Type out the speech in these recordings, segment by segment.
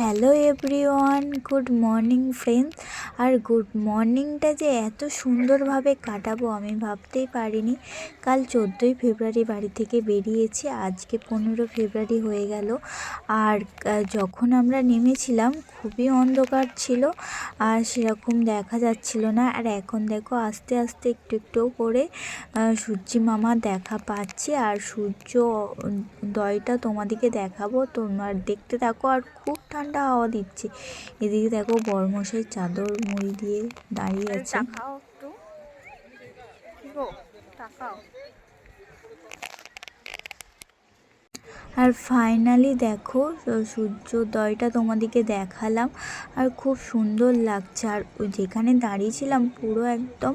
hello everyone good morning friends আর good মর্নিংটা যে এত সুন্দরভাবে কাটাবো আমি ভাবতেই পারিনি। কাল চোদ্দোই ফেব্রুয়ারি বাড়ি থেকে বেরিয়েছি, আজকে পনেরো ফেব্রুয়ারি হয়ে গেল। আর যখন আমরা নেমেছিলাম খুবই অন্ধকার ছিল, আর সেরকম দেখা যাচ্ছিল না। আর এখন দেখো আস্তে আস্তে একটু একটু করে সূর্যি মামা দেখা পাচ্ছি। আর সূর্য, দয়টা তোমাদেরকে দেখাবো। তোমার দেখতে থাকো আর খুব ঠান্ডা হাওয়া দিচ্ছে। এদিকে দেখো বরমশাই চাদর মুড়ি দিয়ে দাঁড়িয়ে আছে একটু। গো? আর ফাইনালি দেখো সূর্যোদয়টা তোমাদেরকে দেখালাম। আর খুব সুন্দর লাগছে। আর ওই যেখানে দাঁড়িয়েছিলাম পুরো একদম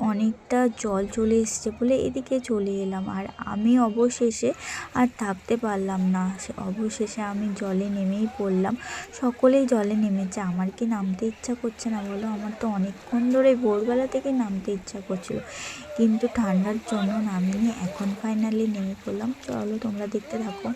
অনেকটা জল চলে এসছে বলে এদিকে চলে এলাম। আর আমি অবশেষে আর থাকতে পারলাম না। অবশেষে আমি জলে নেমেই পড়লাম। সকলেই জলে নেমেছে। আমার কি নামতে ইচ্ছা করছে না বলো? আমার তো অনেকক্ষণ ধরে ভোরবেলা থেকে নামতে ইচ্ছা করছিল। কিন্তু ঠান্ডার জন্য নামিনি। এখন ফাইনালি নেমে পড়লাম। চলো তোমরা দেখতে থাকো।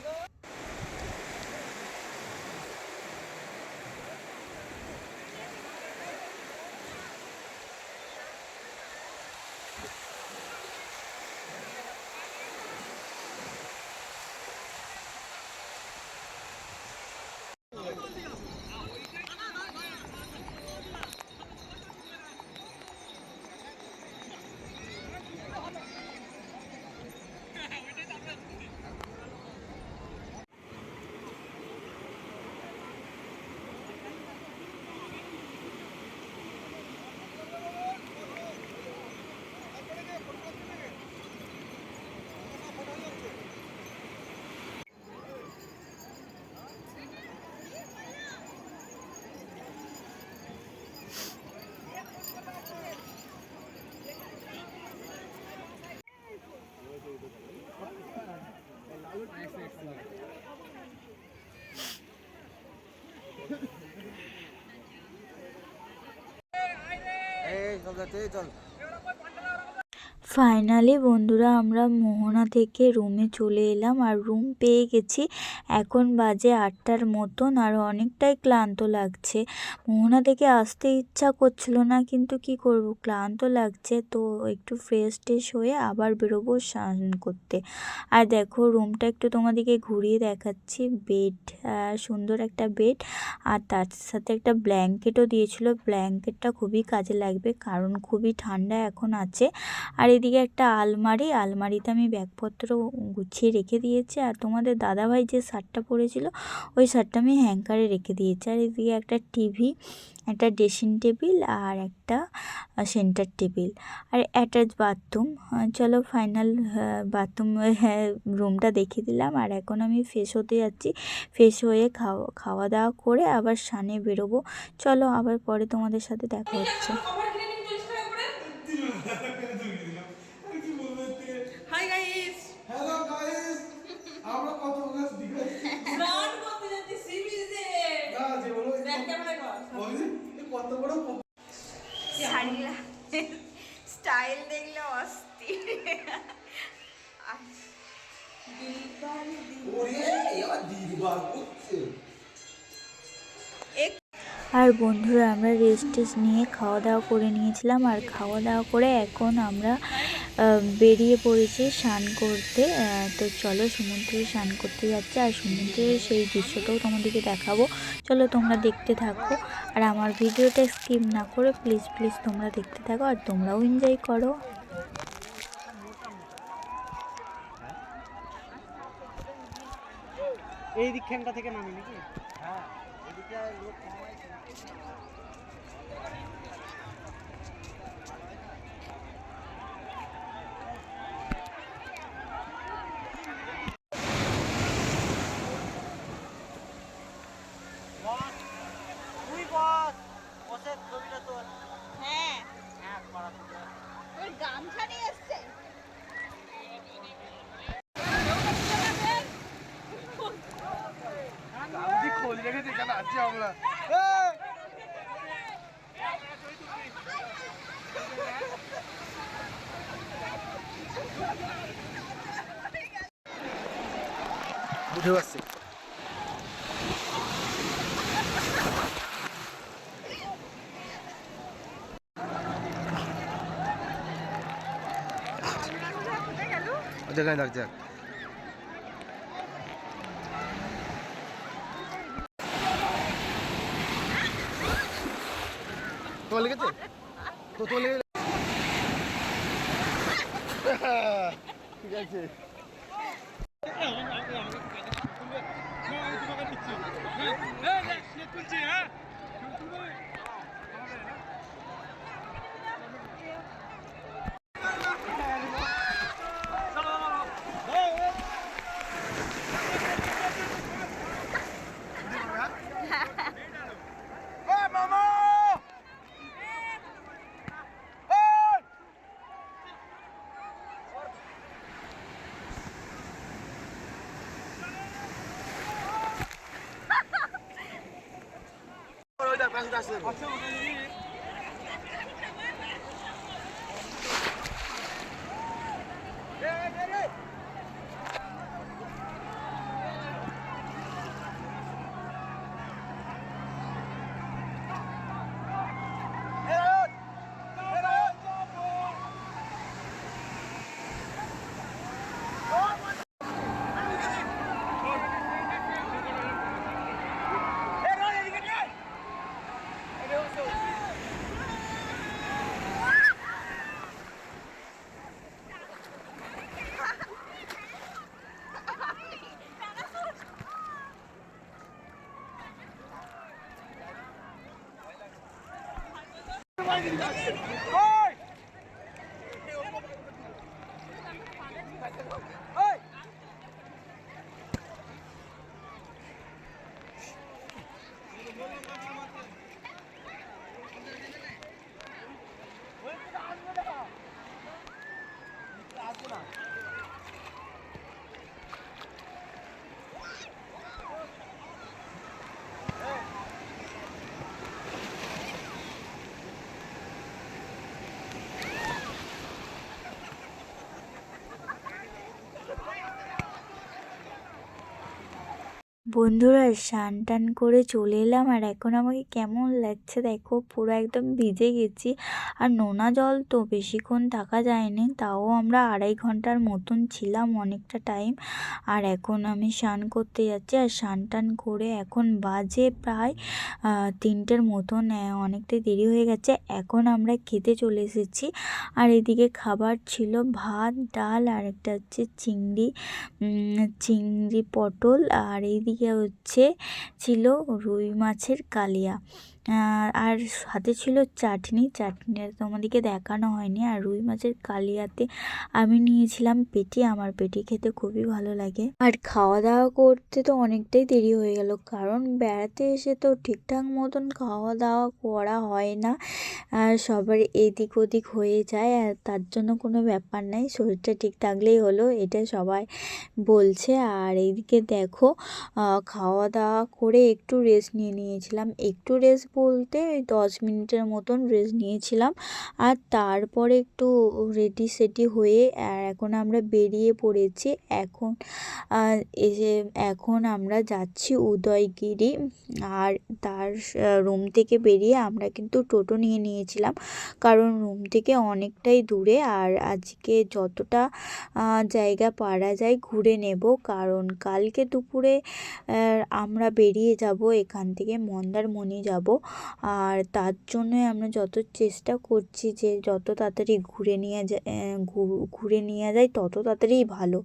এই চল যাচ্ছে এই চল ফাইনালি বন্ধুরা, আমরা মোহনা থেকে রুমে চলে এলাম আর রুম পেয়ে গেছি এখন বাজে আটটার মতন আর অনেকটাই ক্লান্ত লাগছে। মোহনা থেকে আসতে ইচ্ছা করছিল না, কিন্তু কি করব? ক্লান্ত লাগছে তো একটু ফ্রেশ ট্রেশ হয়ে আবার বেরোবো স্নান করতে। আর দেখো রুমটা একটু তোমাদেরকে ঘুরিয়ে দেখাচ্ছি। বেড সুন্দর একটা বেড আর তার সাথে একটা ব্ল্যাঙ্কেটও দিয়েছিল। ব্ল্যাঙ্কেটটা খুবই কাজে লাগবে কারণ খুবই ঠান্ডা এখন আছে। আর এদিকে একটা আলমারি, আলমারিতে আমি ব্যাগপত্র গুছিয়ে রেখে দিয়েছি। আর তোমাদের দাদাভাই যে শার্টটা পরেছিল, ওই শার্টটা আমি হ্যাঙ্কারে রেখে দিয়েছি। আর এদিকে একটা টিভি, একটা ড্রেসিং টেবিল আর একটা সেন্টার টেবিল। আর অ্যাটাচ বাথরুম চলো ফাইনাল বাথরুম রুমটা দেখিয়ে দিলাম। আর এখন আমি ফ্রেশ হতে যাচ্ছি। ফ্রেশ হয়ে খাওয়া খাওয়া দাওয়া করে আবার সানে বেরোবো। চলো আবার পরে তোমাদের সাথে দেখা হচ্ছে হাই গাইস হ্যালো গাইস আমরা কত গাছ দিঘায় স্নান করতে যাচ্ছি সি বিচে গাছ যে বলো ব্যাক ক্যামেরা কর ওই যে কত বড় স্টাইল দেখলে অস্থির। করছে। আর বন্ধুরা আমরা রেস্ট টেস্ট নিয়ে খাওয়া দাওয়া করে নিয়েছিলাম আর খাওয়া দাওয়া করে এখন আমরা বেরিয়ে পড়েছে স্নান করতে। তো চলো সমুদ্রে স্নান করতে যাচ্ছে। আর সমুদ্রের সেই দৃশ্যটাও তোমাদেরকে দেখাবো। চলো তোমরা দেখতে থাকো। আর আমার ভিডিওটা স্কিপ না করে প্লিজ প্লিজ তোমরা দেখতে থাকো আর তোমরাও এনজয় করো। এই দিকখানটা থেকে নামি নাকি? হ্যাঁ এদিকে লোক ছবিটা হ্যাঁ। হ্যাঁ করা তো গামছা নিয়ে এসছে। গান্ধী খোল রেখেছে আছি আমরা? উঠে আসছে থাক যাক তোমার লেগেছে তো তোমার লেগে ঠিক আছে ওইটা পাশে আসছে Go! বন্ধুরা স্নান টান করে চলে এলাম আর এখন আমাকে কেমন লাগছে দেখো? পুরো একদম ভিজে গেছি আর নোনা জল তো বেশিক্ষণ থাকা যায়নি, তাও আমরা আড়াই ঘণ্টার মতন ছিলাম অনেকটা টাইম আর এখন আমি স্নান করতে যাচ্ছি আর স্নান টান করে এখন বাজে প্রায় তিনটের মতন অনেকটাই দেরি হয়ে গেছে। এখন আমরা খেতে চলে এসেছি আর এদিকে খাবার ছিল ভাত, ডাল আর একটা হচ্ছে চিংড়ি চিংড়ি পটল আর এইদিকে হচ্ছে ছিল রুই মাছের কালিয়া। আর সাথে ছিল চাটনি। চাটনিটা তোমাদেরকে দেখানো হয়নি। আর রুই মাছের কালিয়াতে আমি নিয়েছিলাম পেটি। আমার পেটি খেতে খুবই ভালো লাগে। আর খাওয়া দাওয়া করতে তো অনেকটাই দেরি হয়ে গেল। কারণ বেড়াতে এসে তো ঠিকঠাক মতন খাওয়া দাওয়া করা হয় না। সবার এদিক ওদিক হয়ে যায়। আর তার জন্য কোনো ব্যাপার নাই। শরীরটা ঠিক থাকলেই হলো, এটা সবাই বলছে। আর এইদিকে দেখো খাওয়া দাওয়া করে একটু রেস্ট নিয়ে নিয়েছিলাম। একটু রেস্ট বলতে ওই দশ মিনিটের মতন রেস্ট নিয়েছিলাম। আর তারপরে একটু রেডি সেডি হয়ে এখন আমরা বেরিয়ে পড়েছি। এখন এসে এখন আমরা যাচ্ছি উদয়গিরি। আর তার রুম থেকে বেরিয়ে আমরা কিন্তু টোটো নিয়ে নিয়েছিলাম। কারণ রুম থেকে অনেকটাই দূরে। আর আজকে যতটা জায়গা পারা যায় ঘুরে নেব। কারণ কালকে দুপুরে আমরা বেরিয়ে যাব, এখান থেকে মন্দারমণি যাব। আর তার জন্যই আমরা যত চেষ্টা করছি যে যত তাড়াতাড়ি ঘুরে নিয়ে যায় ঘুরে নিয়ে যায়, তত তাড়াতাড়ি ভালো।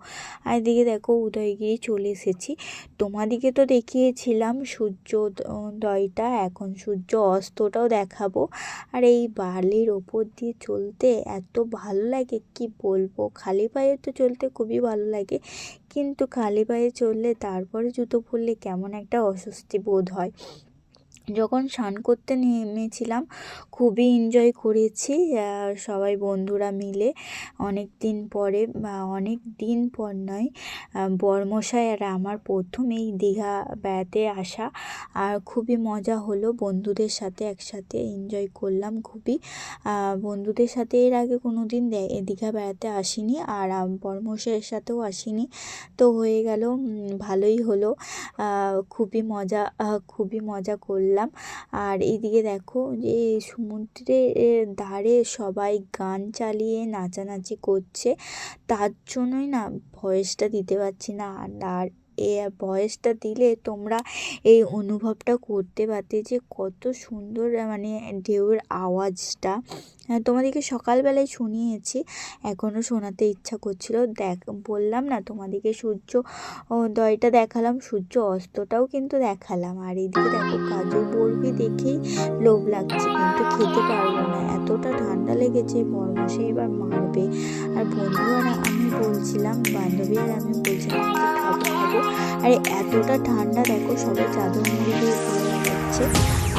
আর এদিকে দেখো, উদয়গিরি চলে এসেছি। তোমাদিকে তো দেখিয়েছিলাম সূর্যোদয়টা এখন সূর্য অস্তটাও দেখাবো। আর এই বালির ওপর দিয়ে চলতে এত ভালো লাগে, কি বলব? খালি পায়ে তো চলতে খুবই ভালো লাগে। কিন্তু খালি পায়ে চললে তারপরে জুতো পরলে কেমন একটা অস্বস্তি বোধ হয়। যখন স্নান করতে নেমেছিলাম খুবই এনজয় করেছি সবাই বন্ধুরা মিলে। অনেক দিন পরে অনেক দিন পর নয় বরমশাই আর আমার প্রথম এই দীঘা বেড়াতে আসা। আর খুবই মজা হলো, বন্ধুদের সাথে একসাথে এনজয় করলাম খুবই। বন্ধুদের সাথে এর আগে কোনো দিন দীঘা বেড়াতে আসিনি, আর বরমশাইয়ের সাথেও আসিনি। তো হয়ে গেল ভালোই হলো। খুবই মজা খুবই মজা করলাম। করলাম। আর এদিকে দেখো যে সমুদ্রের ধারে সবাই গান চালিয়ে নাচানাচি করছে। তার জন্যই না ভয়েসটা দিতে পারছি না। আর আর এ ভয়েসটা দিলে তোমরা এই অনুভবটা করতে পারতে যে কত সুন্দর মানে ঢেউয়ের আওয়াজটা। হ্যাঁ, তোমাদেরকে সকালবেলায় শুনিয়েছি এখনও শোনাতে ইচ্ছা করছিল। দেখ বললাম না তোমাদেরকে সূর্য দয়টা দেখালাম সূর্য অস্তটাও কিন্তু দেখালাম। আর এইদিকে দেখো কাজু বরফি দেখেই লোভ লাগছে কিন্তু খেতে পারব না। এতটা ঠান্ডা লেগেছে বরমাসে এবার মারবে। আর বন্ধুরা আমি বলছিলাম বান্ধবী আর আমি বলছিলাম খাব আর এতটা ঠান্ডা দেখো, সবাই চাদর মুড়ি দিয়ে ঘুরে যাচ্ছে।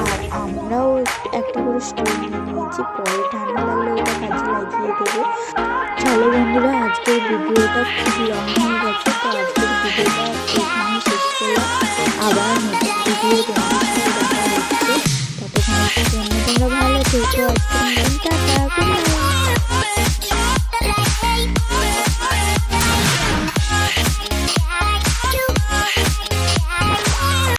আর আমরাও একটা করে স্টোন নিয়ে নিয়েছি, পরে ঠান্ডা লাগলে ওটা কাজে লাগিয়ে দেবো। চলো বন্ধুরা, আজকের ভিডিওটা খুব লং হয়ে গেছে, তো আজকের ভিডিওটা এখানে শেষ করলাম। আবার নতুন ভিডিও দেখা হচ্ছে। ততক্ষণ পর্যন্ত তোমরা ভালো থেকো, আজকের টাটা